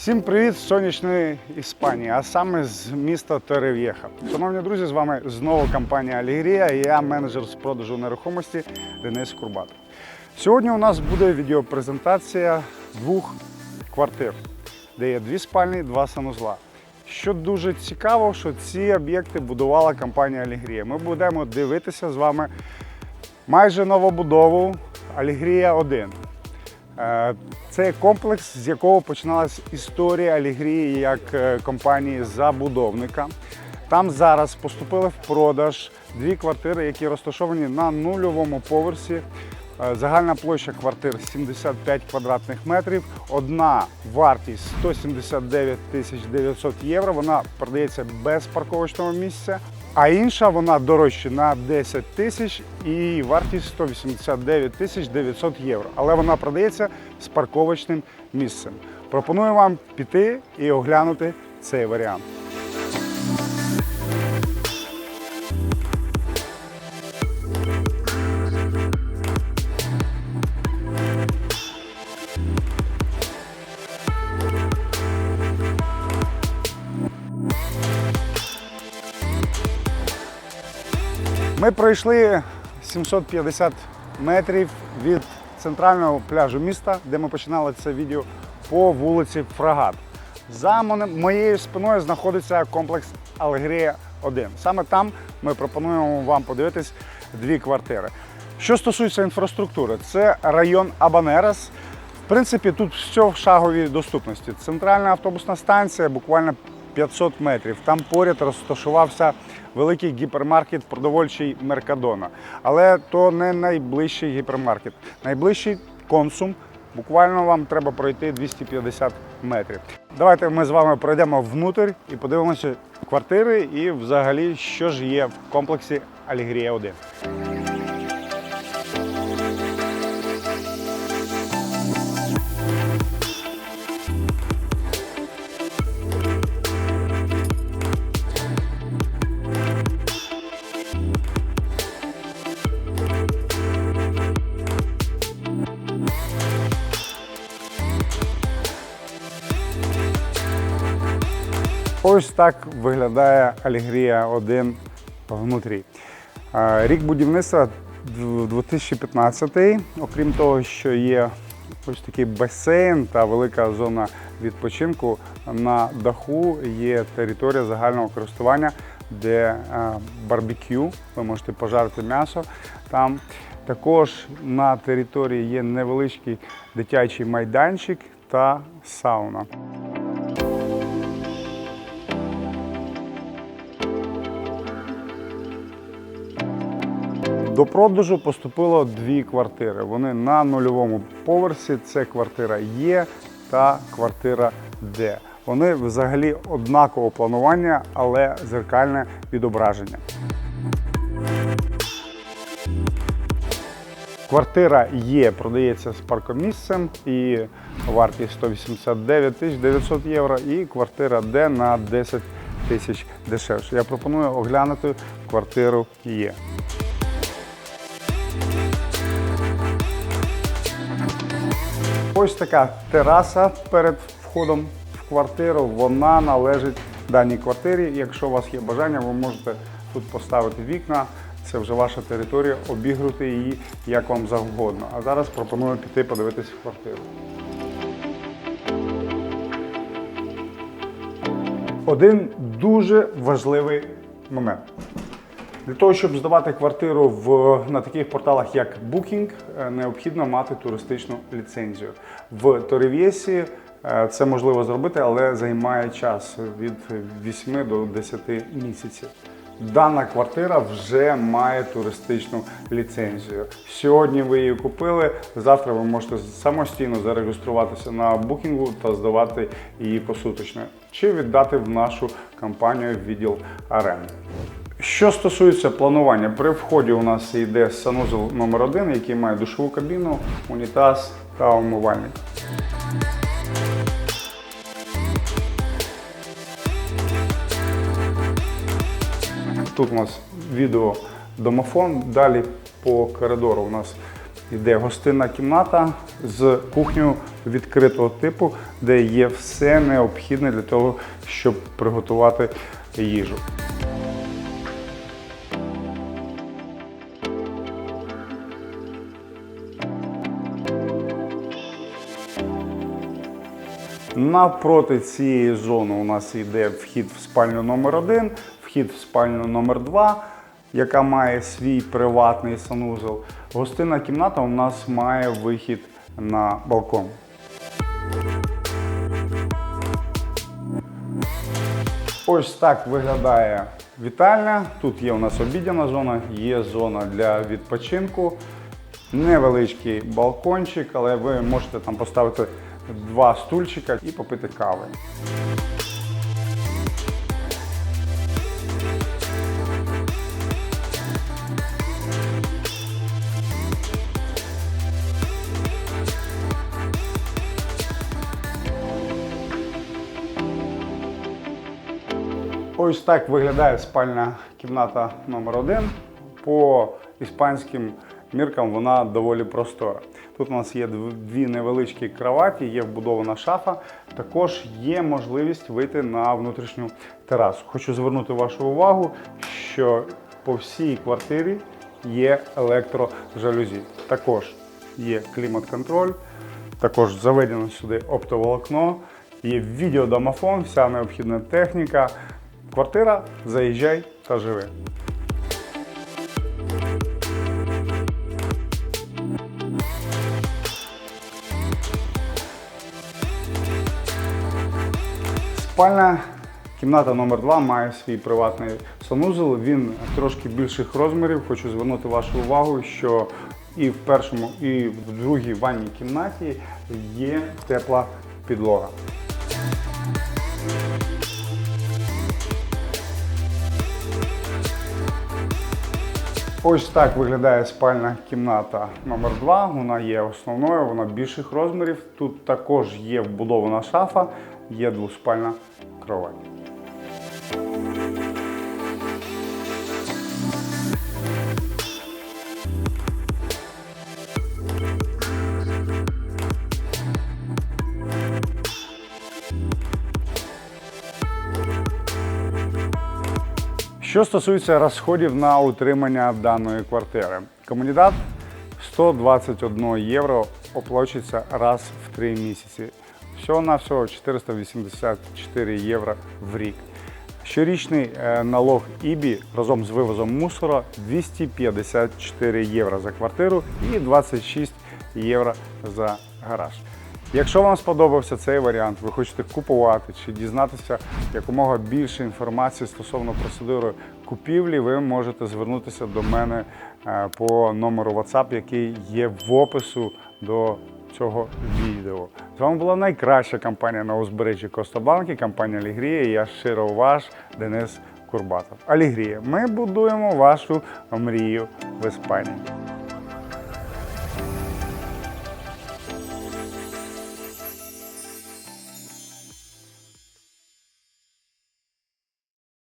Всім привіт з сонячної Іспанії, а саме з міста Терев'єха. Шановні друзі, з вами знову компанія Алігрія я менеджер з продажу нерухомості Денис Курбатов. Сьогодні у нас буде відеопрезентація двох квартир, де є дві спальні, два санузла. Що дуже цікаво, що ці об'єкти будувала компанія Алігрія. Ми будемо дивитися з вами майже новобудову Алігрія 1. Е, Це комплекс, з якого починалась історія Алігрії як е, компанії забудовника. Там зараз поступили в продаж дві квартири, які розташовані на нульовому поверсі. Е, Загальна площа квартир 75 квадратних метрів. Одна вартість 179 тисяч 900 євро. Вона продається без парковочного місця. А інша вона дорожча на 10 тисяч і вартість 189 тисяч 900 євро. Але вона продається з парковочним місцем. Пропоную вам піти і оглянути цей варіант. Ми пройшли 750 метрів від центрального пляжу міста, де ми починали це відео, по вулиці Фрагат. За моєю спиною знаходиться комплекс Алегрія 1. Саме там ми пропонуємо вам подивитись дві квартири. Що стосується інфраструктури, це район Абанерас. В принципі, тут все в шаговій доступності. Центральна автобусна станція буквально 500 метрів. Там поряд розташувався великий гіпермаркет продовольчий Меркадона. Але то не найближчий гіпермаркет. Найближчий консум. Буквально вам треба пройти 250 метрів. Давайте ми з вами пройдемо внутрь і подивимося квартири і взагалі, що ж є в комплексі Алігрія 1. Ось так виглядає Алігрія 1 внутрі. Е, Рік будівництва дв- 2015. Окрім того, що є ось такий басейн та велика зона відпочинку. На даху є територія загального користування, де е, барбекю, ви можете пожарити м'ясо там. Також на території є невеличкий дитячий майданчик та сауна. До продажу поступило дві квартири. Вони на нульовому поверсі. Це квартира Є та квартира Д. Вони взагалі однакового планування, але зеркальне відображення. Квартира Є продається з паркомісцем і вартість 189 тисяч 900 євро. І квартира Д на 10 тисяч дешевше. Я пропоную оглянути квартиру Є. Ось така тераса перед входом в квартиру. Вона належить даній квартирі. Якщо у вас є бажання, ви можете тут поставити вікна. Це вже ваша територія, обігрути її як вам завгодно. А зараз пропоную піти подивитись в квартиру. Один дуже важливий момент. Для того, щоб здавати квартиру в, на таких порталах, як Booking, е, необхідно мати туристичну ліцензію. В Торев'єсі е, це можливо зробити, але займає час від 8 до 10 місяців. Дана квартира вже має туристичну ліцензію. Сьогодні ви її купили, завтра ви можете самостійно зареєструватися на букінгу та здавати її посуточно, чи віддати в нашу компанію відділ АРЕН. Що стосується планування, при вході у нас йде санузел номер 1 який має душову кабіну, унітаз та умивальник. Тут у нас відео домофон. Далі по коридору у нас йде гостинна кімната з кухнею відкритого типу, де є все необхідне для того, щоб приготувати їжу. Навпроти цієї зони у нас йде вхід в спальню номер 1 вхід в спальню номер 2 яка має свій приватний санузел. Гостинна кімната у нас має вихід на балкон. Ось так виглядає вітальня. Тут є у нас обідяна зона, є зона для відпочинку, невеличкий балкончик, але ви можете там поставити два стульчика і попити кави. Ось так виглядає спальня кімната номер 1 По іспанським міркам вона доволі простора. Тут у нас є дві невеличкі кроваті, є вбудована шафа. Також є можливість вийти на внутрішню терасу. Хочу звернути вашу увагу, що по всій квартирі є електрожалюзі. Також є клімат-контроль, також заведено сюди оптоволокно, є відеодомофон, вся необхідна техніка. Квартира, заїжджай та живи. Спальня кімната номер 2 має свій приватний санузел. Він трошки більших розмірів. Хочу звернути вашу увагу, що і в першому, і в другій ванній кімнаті є тепла підлога. Ось так виглядає спальна кімната номер 2 Вона є основною, вона більших розмірів. Тут також є вбудована шафа, є двоспальна кровать. Що стосується розходів на утримання даної квартири, комунідат 121 євро оплачується раз в три місяці. Всього на всього 484 євро в рік. Щорічний е, налог ІБІ разом з вивозом мусора 254 євро за квартиру і 26 євро за гараж. Якщо вам сподобався цей варіант, ви хочете купувати чи дізнатися якомога більше інформації стосовно процедури купівлі, ви можете звернутися до мене е, по номеру WhatsApp, який є в опису до цього відео. З вами була найкраща компанія на узбережжі Костабанки, компанія Алігрія. Я щиро ваш Денис Курбатов. Алігрія. Ми будуємо вашу мрію в Іспанії.